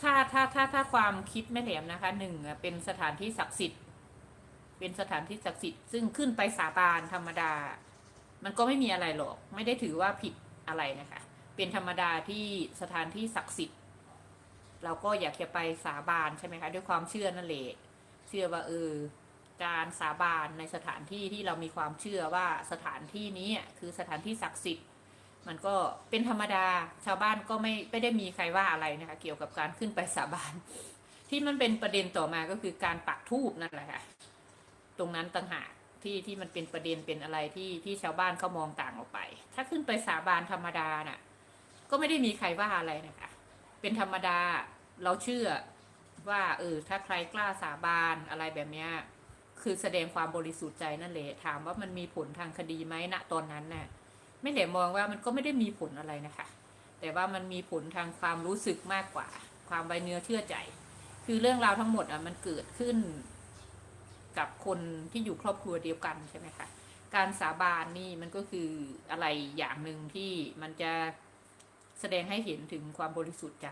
ถ้าถ้าถ้าถ้าความคิดแม่แหลมนะคะหนึ่งเป็นสถานที่ศักดิ์สิทธิ์ เป็นสถานที่ศักดิ์สิทธิ์ซึ่งขึ้นไปสาบานธรรมดา มันก็ไม่มีอะไรหรอก ไม่ได้ถือว่าผิดอะไรนะคะ เป็นธรรมดาที่สถานที่ศักดิ์สิทธิ์ เราก็อยากจะไปสาบานใช่ไหมคะ ด้วยความเชื่อนั่นแหละเชื่อว่าเออการสาบานในสถานที่ที่เรามีความเชื่อว่าสถานที่นี้คือสถานที่ศักดิ์สิทธิ์ มันก็เป็นธรรมดาชาวบ้านก็ไม่ไม่ได้มีใครว่าอะไรนะคะ เกี่ยวกับการขึ้นไปสาบาน ที่มันเป็นประเด็นต่อมาก็คือการปักทูบนั่นแหละค่ะตรงนั้นต่างหากที่ที่มันเป็นประเด็นเป็นอะไรที่ที่ชาวบ้านเขามองต่างออกไป ถ้าขึ้นไปสาบานธรรมดาน่ะ ก็ไม่ได้มีใครว่าอะไรนะคะ เป็นธรรมดาเราเชื่อว่าเออถ้าใครกล้าสาบานอะไรแบบเนี้ยคือแสดงความบริสุทธิ์ใจนั่นแหละถามว่ามันมีผลทางคดีไหมณตอนนั้นน่ะ ไม่ได้มองว่ามันก็ไม่ได้มีผลอะไรนะคะ แต่ว่ามันมีผลทางความรู้สึกมากกว่า ความไวเนื้อเชื่อใจ คือเรื่องราวทั้งหมดอะมันเกิดขึ้นกับคนที่อยู่ครอบครัวเดียวกันใช่ไหมคะการสาบานนี่มันก็คืออะไรอย่างหนึ่งที่มันจะแสดงให้เห็นถึงความบริสุทธิ์ใจ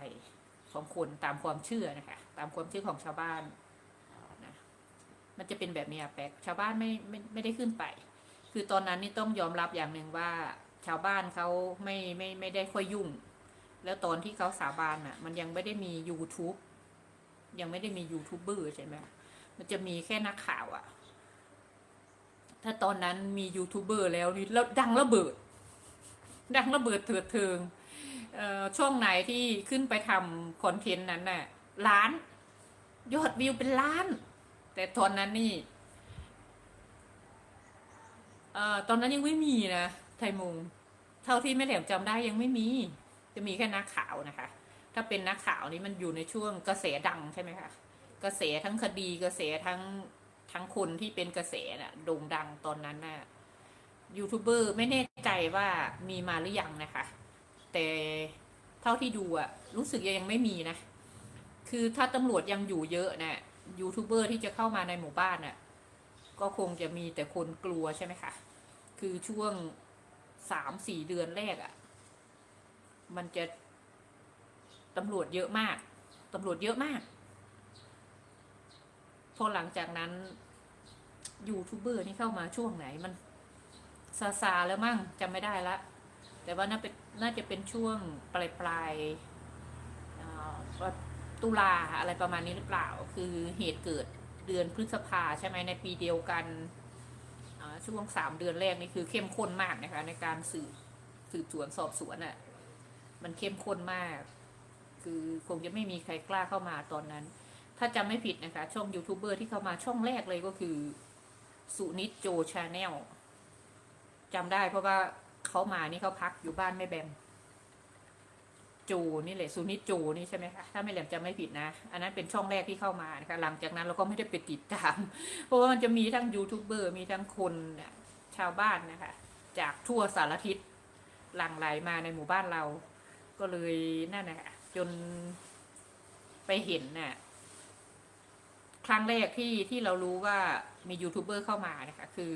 ของคนตามความเชื่อนะคะตามความเชื่อของชาวบ้านนะมันจะเป็นแบบนี้อะแปลกชาวบ้านไม่ไม่ไม่ได้ขึ้นไป คือตอนนั้นนี่ต้องยอมรับอย่างหนึ่งว่า ชาวบ้านเขาไม่ไม่ไม่ได้ค่อยยุ่ง แล้วตอนที่เขาสาบานอะ มันยังไม่ได้มี YouTube ยังไม่ได้มียูทูบเบอร์ใช่ไหมมันจะมีแค่นักข่าวอะถ้าตอนนั้นมียูทูบเบอร์แล้วนี่แล้วดังระเบิด ดังระเบิดเถิดเทิงเอ่อช่องไหนที่ขึ้นไปทำคอนเทนต์นั้นน่ะล้าน ยอดวิวเป็นล้าน แต่ตอนนั้นนี่อตอนนั้นยังไม่มีนะ ทยมุงเท่าที่แม่แหลมจำได้ยังไม่มี จะมีแค่นักข่าวนะคะ ถ้าเป็นนักข่าวนี่มันอยู่ในช่วงกระแสดังใช่ไหมคะกระแสทั้งคดีกระแสทั้งทั้งคนที่เป็นกระแสน่ะโด่งดังตอนนั้นน่ะยูทูบเบอร์ไม่แน่ใจว่ามีมาหรือยังนะคะ แต่เท่าที่ดูอะรู้สึกยังไม่มีนะ คือถ้าตำรวจยังอยู่เยอะนะยูทูบเบอร์ที่จะเข้ามาในหมู่บ้านน่ะก็คงจะมีแต่คนกลัวใช่ไหมคะ คือช่วง สามสี่เดือนแรกอะมันจะตำรวจเยอะมากตำรวจเยอะมาก พอหลังจากนั้นยูทูบเบอร์นี่เข้ามาช่วงไหนมันซาซาแล้วมั่งจำไม่ได้ละ แต่ว่าน่าเป็นน่าจะเป็นช่วงปลายปลายตุลาอะไรประมาณนี้หรือเปล่า คือเหตุเกิดเดือนพฤษภาใช่ไหมในปีเดียวกัน ช่วงสามเดือนแรกนี่คือเข้มข้นมากนะคะ ในการสืบสืบสวนสอบสวนอะ่ะ มันเข้มข้นมาก คือคงจะไม่มีใครกล้าเข้ามาตอนนั้น ถ้าจำไม่ผิดนะคะ ช่องยูทูบเบอร์ที่เข้ามาช่องแรกเลยก็คือสุนิจโจชาแนลจำได้เพราะว่าเขามานี่เขาพักอยู่บ้านแม่แบม จนี่แหละสุนิจโจนี่ใช่ไหมคะถ้าไม่แหลมจำไม่ผิดนะ อันนั้นเป็นช่องแรกที่เข้ามานะคะหลังจากนั้นเราก็ไม่ได้ไปติดตาม เพราะว่ามันจะมีทั้งยูทูบเบอร์มีทั้งคนเนี่ยชาวบ้านนะคะ จากทั่วสารทิศหลั่งไหลมาในหมู่บ้านเรา ก็เลยนั่นนะคะจนไปเห็นน่ะครั้งแรกที่ที่เรารู้ว่ามียูทูบเบอร์เข้ามานะคะคือ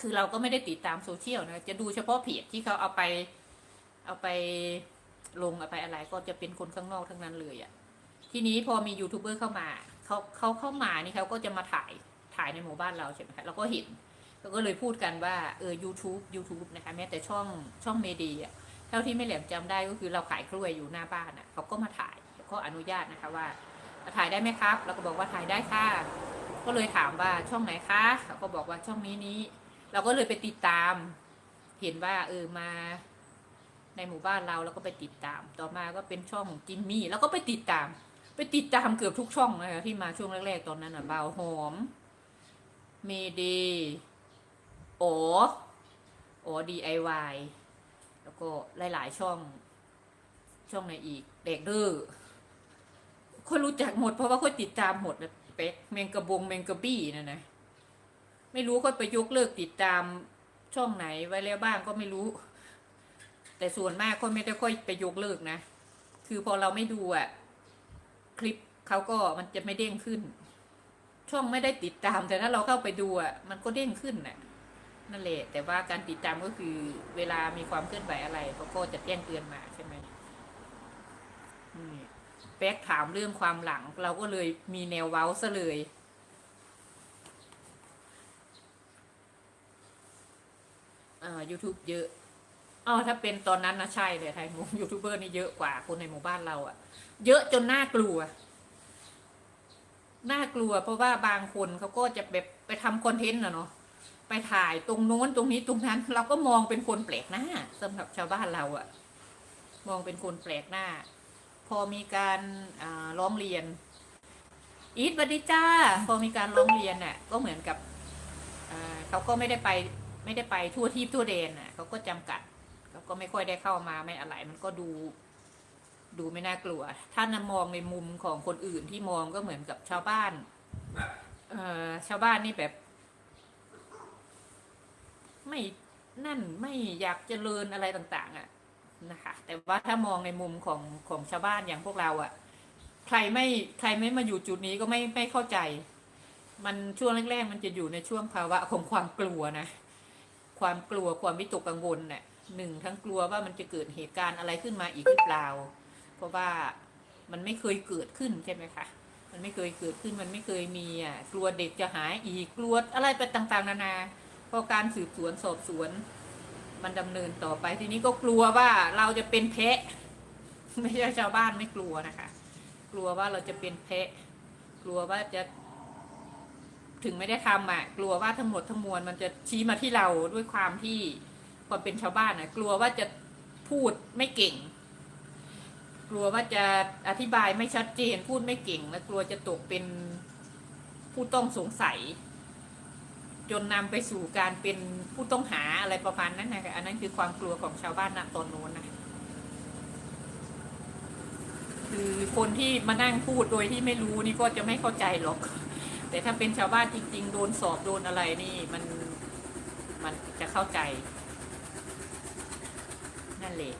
คือเราก็ไม่ได้ติดตามโซเชียลนะจะดูเฉพาะเพจที่เขาเอาไป เอาไป ลงอาไปอะไรก็จะเป็นคนข้างนอกทั้งนั้นเลยอะ่ะ ทีนี้พอมียูทูบเบอร์เข้ามาเขาเขาเข้ามานี่เขาก็จะมาถ่ายถ่ายในหมู่บ้านเราใช่ไหมคะเราก็เห็นเราก็เลยพูดกันว่าเออ YouTube YouTube นะคะแม้แต่ช่องช่องเมดีอะเท่าที่ไม่แหลมจำได้ก็คือเราขายกล้วยอยู่หน้าบ้านอะเขาก็มาถ่ายเขาอนุญาตนะคะว่าถ่ายได้ไหมครับเราก็บอกว่าถ่ายได้ค่ะก็เลยถามว่าช่องไหนคะเขาก็บอกว่าช่องนี้นี้ เราก็เลยไปติดตาม เห็นว่าเออมา ในหมู่บ้านเราแล้วก็ไปติดตาม ต่อมาก็เป็นช่องของจิมมี่ แล้วก็ไปติดตาม ไปติดตามเกือบทุกช่องนะคะที่มาช่วงแรกๆตอนนั้นอะบาวหอม เมเดโอโอ DIY แล้วก็หลาย ๆ ช่อง ช่องไหนอีก เด็กดื้อคนรู้จักหมดเพราะว่าคนติดตามหมดนะเป๊กแมงกระบงแมงกระบี้นะนะไม่รู้คนไปยกเลิกติดตามช่องไหนไว้แล้วบ้างก็ไม่รู้ แต่ส่วนมากคนไม่ได้ค่อยไปยกเลิกนะ คือพอเราไม่ดูอะคลิปเขาก็มันจะไม่เด้งขึ้น ช่องไม่ได้ติดตาม แต่ถ้าเราเข้าไปดูอะมันก็เด้งขึ้นน่ะนั่นแหละแต่ว่าการติดตามก็คือเวลามีความเคลื่อนไหวอะไรเขาก็จะแจ้งเตือนมาใช่ไหมนี่แป๊กถามเรื่องความหลัง เราก็เลยมีแนวเว้าซะเลยอ่า YouTube เยอะ อ๋อถ้าเป็นตอนนั้นนะใช่เลยไทยมุมยูทูบเบอร์นี่เยอะกว่าคนในหมู่บ้านเราอะเยอะจนน่ากลัว น่ากลัว เพราะว่าบางคนเขาก็จะแบบไปทำคอนเทนต์นะเนาะไปถ่ายตรงโน้นตรงนี้ตรงนั้น เราก็มองเป็นคนแปลกหน้าสำหรับชาวบ้านเราอะมองเป็นคนแปลกหน้า พอมีการร้องเรียน อีทบัดดิจ้า พอมีการร้องเรียนน่ะ ก็เหมือนกับเขาก็ไม่ได้ไปไม่ได้ไปทั่วทีปทั่วเดนน่ะเขาก็จำกัด ก็ไม่ค่อยได้เข้ามาไม่อะไรมันก็ดู ดูไม่น่ากลัว ถ้านมองในมุมของคนอื่นที่มองก็เหมือนกับชาวบ้าน เอ่อชาวบ้านนี่แบบ ไม่นั่นไม่อยากเจริญอะไรต่าง ๆ อะนะคะ แต่ว่าถ้ามองในมุมของของชาวบ้านอย่างพวกเราอะ ใครไม่ใครไม่มาอยู่จุดนี้ก็ไม่ไม่เข้าใจ มันช่วงแรกๆมันจะอยู่ในช่วงภาวะของความกลัวนะ ความกลัวความวิตกกังวลเนี่ย หนึ่งทั้งกลัวว่ามันจะเกิดเหตุการณ์อะไรขึ้นมาอีกหรือเปล่า เพราะว่ามันไม่เคยเกิดขึ้นใช่ไหมคะมันไม่เคยเกิดขึ้นมันไม่เคยมีอะกลัวเด็กจะหายอีกกลัวอะไรไปต่างๆ นานาพอการสืบสวนสอบสวน มันดำเนินต่อไปทีนี้ก็กลัวว่าเราจะเป็นแพะไม่ใช่ชาวบ้านไม่กลัวนะคะ กลัวว่าเราจะเป็นแพะ กลัวว่าจะ ถึงไม่ได้ทำอะ กลัวว่าทั้งหมดทั้งมวลมันจะชี้มาที่เราด้วยความที่ ความเป็นชาวบ้านอะกลัวว่าจะพูดไม่เก่ง กลัวว่าจะอธิบายไม่ชัดเจนพูดไม่เก่ง และกลัวจะตกเป็นผู้ต้องสงสัย จนนำไปสู่การเป็นผู้ต้องหาอะไรประมาณนั้นนะคะอันนั้นคือความกลัวของชาวบ้านณตอนโน้นนะคือคนที่มานั่งพูดโดยที่ไม่รู้นี่ก็จะไม่เข้าใจหรอก แต่ถ้าเป็นชาวบ้านจริง ๆ โดนสอบโดนอะไรนี่มันมันจะเข้าใจ นั่นแหละ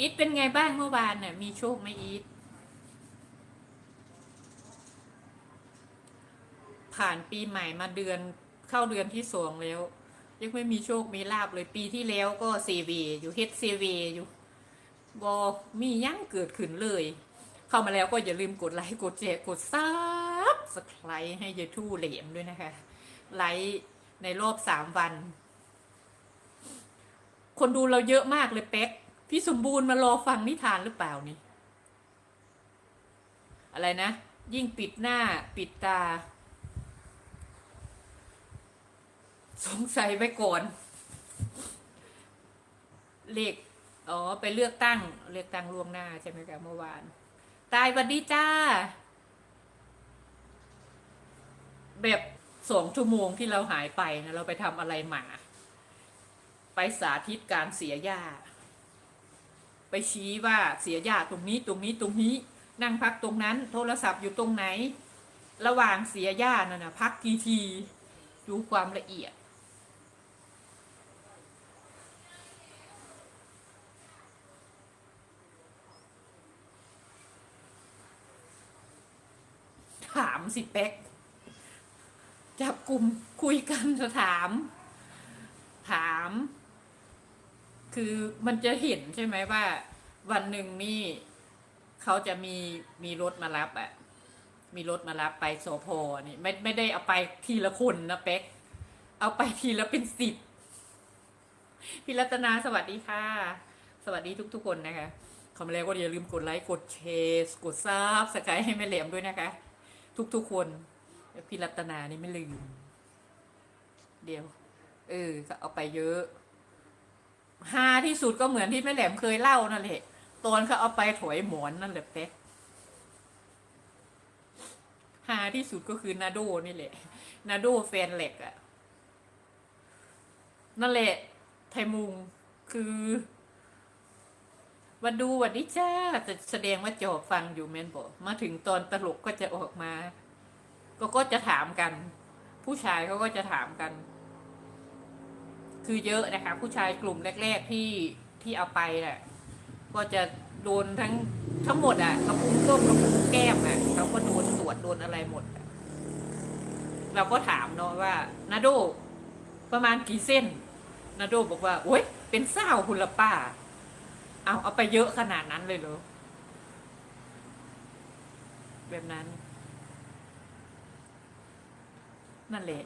อีทเป็นไงบ้างเมื่อวานเนี่ยมีโชคไหมอีทผ่านปีใหม่มาเดือนเข้าเดือนที่สองแล้ว ยังไม่มีโชคมีลาบเลยปีที่แล้วก็เซเวอยู่เฮ็ดเซเวอยู่บอมียั่งเกิดขึ้นเลย เข้ามาแล้วก็อย่าลืมกดไลค์กดแชร์กดซับ บสไคร์ให้ยายทู่เหลมด้วยนะคะ ไลค์ในรอบสามวัน คนดูเราเยอะมากเลยเป๊ก พี่สมบูรณ์มารอฟังนิทานหรือเปล่านี่ อะไรนะ ยิ่งปิดหน้าปิดตา สงสัยไว้ก่อน เลขอ๋อ ไปเลือกตั้ง เลือกตั้งล่วงหน้าใช่ไหมคะเมื่อวาน ตายวันดีจ้า แบบสองชั่วโมงที่เราหายไปนะเราไปทำอะไรมา ไปสาธิตการเสียหญ้า ไปชี้ว่าเสียหญ้าตรงนี้ตรงนี้ตรงนี้ นั่งพักตรงนั้น โทรศัพท์อยู่ตรงไหน ระหว่างเสียหญ้านั่นนะพักกี่ที ดูความละเอียด ถามสิเป๊ก จับกลุ่มคุยกันจะถาม ถาม คือมันจะเห็นใช่ไหมว่า วันหนึ่งนี่เขาจะมีมีรถมารับอะมีรถมารับไปโสพนี่ไม่ไม่ได้เอาไปทีละคนนะเป๊กเอาไปทีละเป็นสิบพี่รัตนาสวัสดีค่ะ สวัสดีทุกๆคนนะคะเข้ามาแล้วก็อย่าลืมกดไลค์กดแชร์กดซับสไครต์ให้แม่เหลมด้วยนะคะ ทุกๆคน แล้วพี่รัตนานี่ไม่ลืม เดี๋ยว เออ ก็เอาไปเยอะฮาที่สุดก็เหมือนที่แม่แหลมเคยเล่านั่นแหละตอนเขาเอาไปถอยหมอนนั่นแหละเป๊กฮาที่สุดก็คือนาโดนี่แหละ นาโดแฟนเหล็กอะนั่นแหละ ไทยมุงคือวันดูวันนี้จ้าแต่แสดงว่าจอบฟังอยู่แมนบอกมาถึงตอนตลกก็จะออกมา ก็ก็จะถามกัน ผู้ชายเขาก็จะถามกัน คือเยอะนะคะ ผู้ชายกลุ่มแรก ๆที่ที่เอาไปแหละก็จะโดนทั้งทั้งหมดอะกระพุ้งส้มกระพุ้งแก้มอะเขาก็โดนตรวจโดนอะไรหมดเราก็ถามเนาะว่านาโด ประมาณกี่เส้นนาโดบอกว่าโอ๊ยเป็นเศร้าคุณละป้า เอาเอาไปเยอะขนาดนั้นเลยเหรอแบบนั้น นั่นแหละ